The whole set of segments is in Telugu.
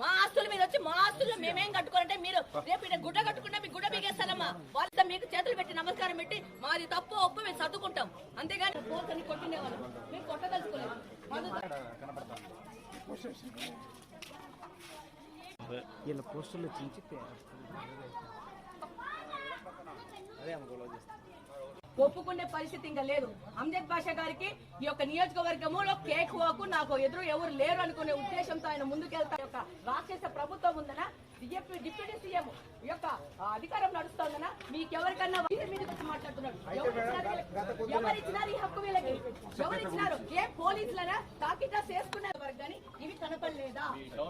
మా ఆస్తుల మీద వచ్చి మా ఆస్తులు మేమేం కట్టుకోవాలంటే మీరు రేపు ఈడ గుడ్డ కట్టుకుంటే మీ గుడ్డ బిగేస్తారమ్మా వాళ్ళతో మీకు చేతులు పెట్టి నమస్కారం పెట్టి మాది తప్పు ఒప్పు మేము సర్దుకుంటాం. అంతేగాని పోతని కొట్టిండేవాళ్ళు. మేము కొట్టదలుచుకోలేదు. మాది- వీళ్ళ పోస్టులు చించి ఒప్పుకునే పరిస్థితి ఇంకా లేదు. అమ్జద్ బాషా గారికి ఈ యొక్క నియోజకవర్గంలో కేక్ వాకు నాకు ఎదురు ఎవరు లేరు అనుకునే ఉద్దేశంతో ఆయన ముందుకెళ్తా యొక్క రాక్షస ప్రభుత్వం ఉందనా? డిప్యూటీ డిప్యూటీ సీఎం యొక్క అధికారం నడుస్తోందనా మీకు ఎవరికన్నా వీరి మీద వచ్చి మాట్లాడుతున్నాడు ఎవరు ఇచ్చినారు ఈ హక్కు వీళ్ళకి? ఎవరు ఇచ్చినారు? ఏ పోలీసులనా తాకిటా చేసుకున్నారు వరకు కానీ ఇవి కనపడలేదా?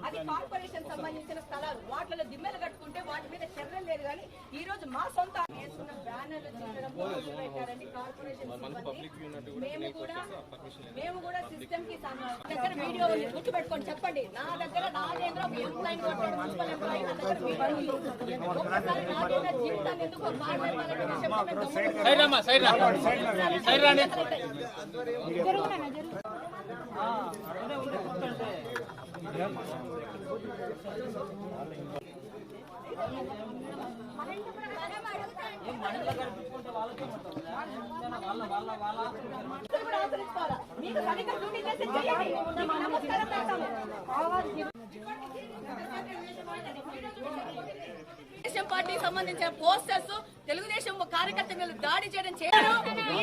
అది కార్పొరేషన్ సంబంధించిన స్థలాలు. వాటిలో దిమ్మెలు కట్టుకుంటే వాటి మీద చర్యలు లేదు కానీ ఈ రోజు మా సొంత బ్యానర్లు చించడం మొదలు పెట్టారండి కార్పొరేషన్ సిబ్బంది. మేము కూడా మేము కూడా సిస్టమ్కి సమ- దగ్గర వీడియో ఉంది గుర్తు పెట్టుకొని చెప్పండి. నా దగ్గర నాగేంద్ర ఎంప్లాయ్ కొట్టాడు మున్సిపల్ ఎంప్లాయీ నా దగ్గర వీడియో ఉంది. ఒక్కసారి నాగేంద్ర జీవితాన్ని ఎందుకు మాట్లాడాలనే విషయంలో మేము గమనించాలి. మీరు కూడా ఆచరించుకోవాలా? మీకు సరిగ్గా డ్యూటీ చేసి చేయండి. మీకు నమస్కారం పెడతాము. తెలుగుదేశం పార్టీ సంబంధించిన పోస్టర్స్ తెలుగుదేశం కార్యకర్త మీద దాడి చేయడం చేయరు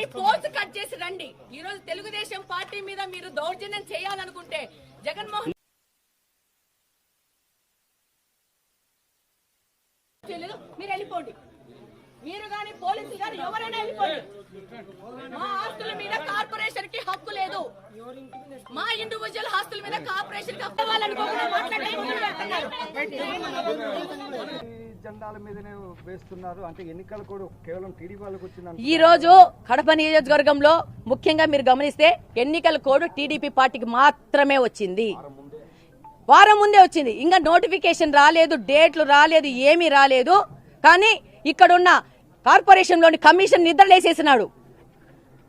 ఈ పోస్ట్ కట్ చేసి రండి. ఈ రోజు తెలుగుదేశం పార్టీ మీద మీరు దౌర్జన్యం చేయాలనుకుంటే జగన్మోహన్ మీరు వెళ్ళిపోండి. మీరు గాని పోలీసులు గాని ఎవరైనా వెళ్ళిపోండి. మా ఆస్తుల మీద కార్పొరేషన్కి హక్కు లేదు. మా ఇండివిజువల్ ఆస్తుల మీద కార్పొరేషన్కి హక్కు ఇవ్వాలనుకోకుండా మాట్లాడే మొదలు పెడుతున్నారు. జెండాల మీదనే వేస్తున్నారు. అంటే ఎన్నికలు కూడా కేవలం టీడీపీ వాళ్ళకి వచ్చింది ఈ రోజు కడప నియోజకవర్గంలో ముఖ్యంగా మీరు గమనిస్తే ఎన్నికల కోడ్ టీడీపీ పార్టీకి మాత్రమే వచ్చింది. వారం ముందే వచ్చింది. ఇంకా నోటిఫికేషన్ రాలేదు డేట్లు రాలేదు ఏమీ రాలేదు. కానీ ఇక్కడున్న కార్పొరేషన్లోని కమిషన్ నిద్రలేసేసినాడు.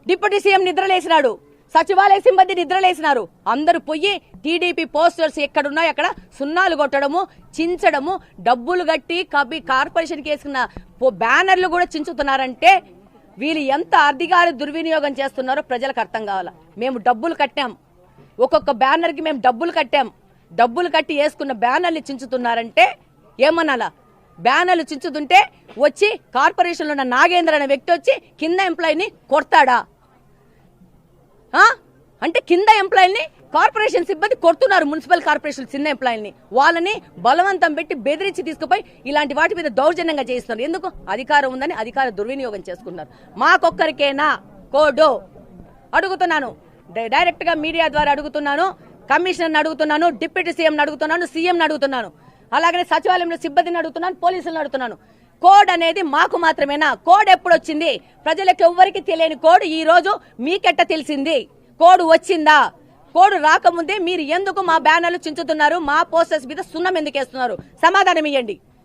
డిప్యూటీ సీఎం నిద్రలేసినాడు. సచివాలయ సిబ్బంది నిద్రలేసినారు. అందరూ పోయి టీడీపీ పోస్టర్స్ ఎక్కడున్నాయి అక్కడ సున్నాలు కొట్టడము చించడము డబ్బులు కట్టి కబి కార్పొరేషన్కి వేసుకున్న పో- బ్యానర్లు కూడా చించుతున్నారంటే వీళ్ళు ఎంత అధికార దుర్వినియోగం చేస్తున్నారో ప్రజలకు అర్థం కావాలా. మేము డబ్బులు కట్టాం. ఒక్కొక్క బ్యానర్కి మేము డబ్బులు కట్టాం. డబ్బులు కట్టి వేసుకున్న బ్యానర్లు చించుతున్నారంటే ఏమనాలా? బ్యానర్లు చించుతుంటే వచ్చి కార్పొరేషన్లో ఉన్న నాగేంద్ర అనే వ్యక్తి వచ్చి కింద ఎంప్లాయీని కొడతాడా? అంటే కింద ఎంప్లాయీని కార్పొరేషన్ సిబ్బంది కొడుతున్నారు మున్సిపల్ కార్పొరేషన్ చిన్న ఎంప్లాయీని. వాళ్ళని బలవంతం పెట్టి బెదిరించి తీసుకుపోయి ఇలాంటి వాటి మీద దౌర్జన్యంగా చేయిస్తున్నారు. ఎందుకు? అధికారం ఉందని అధికార దుర్వినియోగం చేసుకున్నారు. మాకొక్కరికేనా? కోడు. అడుగుతున్నాను. డైరెక్ట్గా మీడియా ద్వారా అడుగుతున్నాను కమిషనర్ని అడుగుతున్నాను డిప్యూటీ సీఎంని అడుగుతున్నాను సీఎం అడుగుతున్నాను. అలాగనే సచివాలయంలో సిబ్బందిని అడుగుతున్నాను పోలీసులను అడుగుతున్నాను. కోడ్ అనేది మాకు మాత్రమేనా? కోడ్ ఎప్పుడు వచ్చింది ప్రజలకు ఎవ్వరికి తెలియని కోడ్ ఈ రోజు మీకెట్ట తెలిసింది? కోడ్ వచ్చిందా? కోడ్ రాకముందే మీరు ఎందుకు మా బ్యానర్లు చించుతున్నారు? మా పోస్టర్స్ మీద సున్నం ఎందుకు వేస్తున్నారు సమాధానం ఇవ్వండి